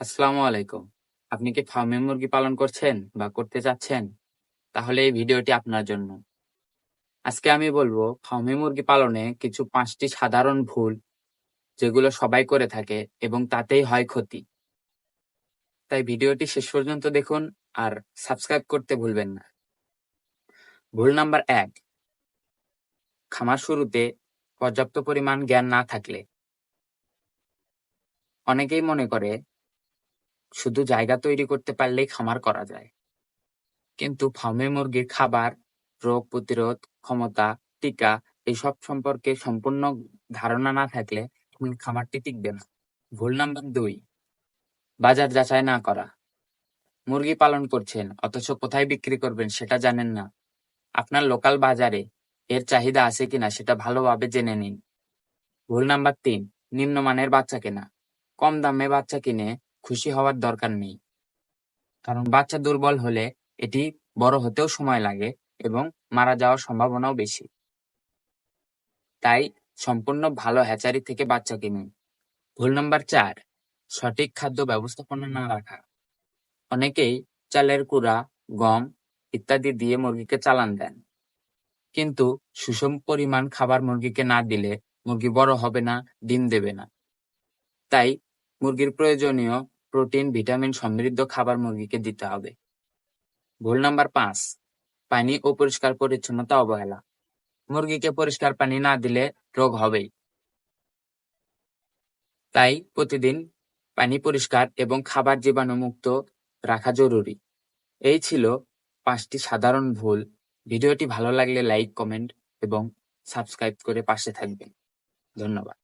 আসসালামু আলাইকুম। আপনি কি ফার্মে মুরগি পালন করছেন বা করতে চাচ্ছেন? তাহলে এই ভিডিওটি আপনার জন্য। আজকে আমি বলব ফার্মে মুরগি পালনে কিছু পাঁচটি সাধারণ ভুল যেগুলো সবাই করে থাকে এবং তাতেই হয় ক্ষতি। তাই ভিডিওটি শেষ পর্যন্ত দেখুন আর সাবস্ক্রাইব করতে ভুলবেন না। ভুল নাম্বার এক, খামার শুরুতে পর্যাপ্ত পরিমাণ জ্ঞান না থাকলে। অনেকেই মনে করে শুধু জায়গা তৈরি করতে পারলেই খামার করা যায়। কিন্তু ফার্মে মুরগির খাবার, রোগ প্রতিরোধ ক্ষমতা, টিকা এসব সম্পর্কে সম্পূর্ণ ধারণা না থাকলে খামারটি টিকবে না। ভুল নাম্বার দুই, বাজার যাচাই না করা। মুরগি পালন করছেন, অথচ কোথায় বিক্রি করবেন সেটা জানেন না। আপনার লোকাল বাজারে এর চাহিদা আছে কিনা সেটা ভালোভাবে জেনে নিন। ভুল নাম্বার তিন, নিম্নমানের বাচ্চা কেনা। কম দামে বাচ্চা কিনে খুশি হওয়ার দরকার নেই। কারণ বাচ্চা দুর্বল হলে এটি বড় হতেও সময় লাগে এবং মারা যাওয়ার সম্ভাবনাও বেশি। তাই সম্পূর্ণ ভালো হ্যাচারি থেকে বাচ্চা কিনুন ভুল নাম্বার চার, সঠিক খাদ্য ব্যবস্থাপনা না রাখা। অনেকেই চালের কুড়া, গম ইত্যাদি দিয়ে মুরগিকে চালান দেন। কিন্তু সুষম পরিমাণ খাবার মুরগিকে না দিলে মুরগি বড় হবে না, ডিম দেবে না। তাই মুরগির প্রয়োজনীয় প্রোটিন ভিটামিন সমৃদ্ধ খাবার মুরগিকে দিতে হবে। ভুল নাম্বার পাঁচ, পানি ও পরিষ্কার পরিচ্ছন্নতা অবহেলা। মুরগিকে পরিষ্কার পানি না দিলে রোগ হবেই। তাই প্রতিদিন পানি পরিষ্কার এবং খাবার জীবাণুমুক্ত রাখা জরুরি। এই ছিল পাঁচটি সাধারণ ভুল। ভিডিওটি ভালো লাগলে লাইক, কমেন্ট এবং সাবস্ক্রাইব করে পাশে থাকবেন। ধন্যবাদ।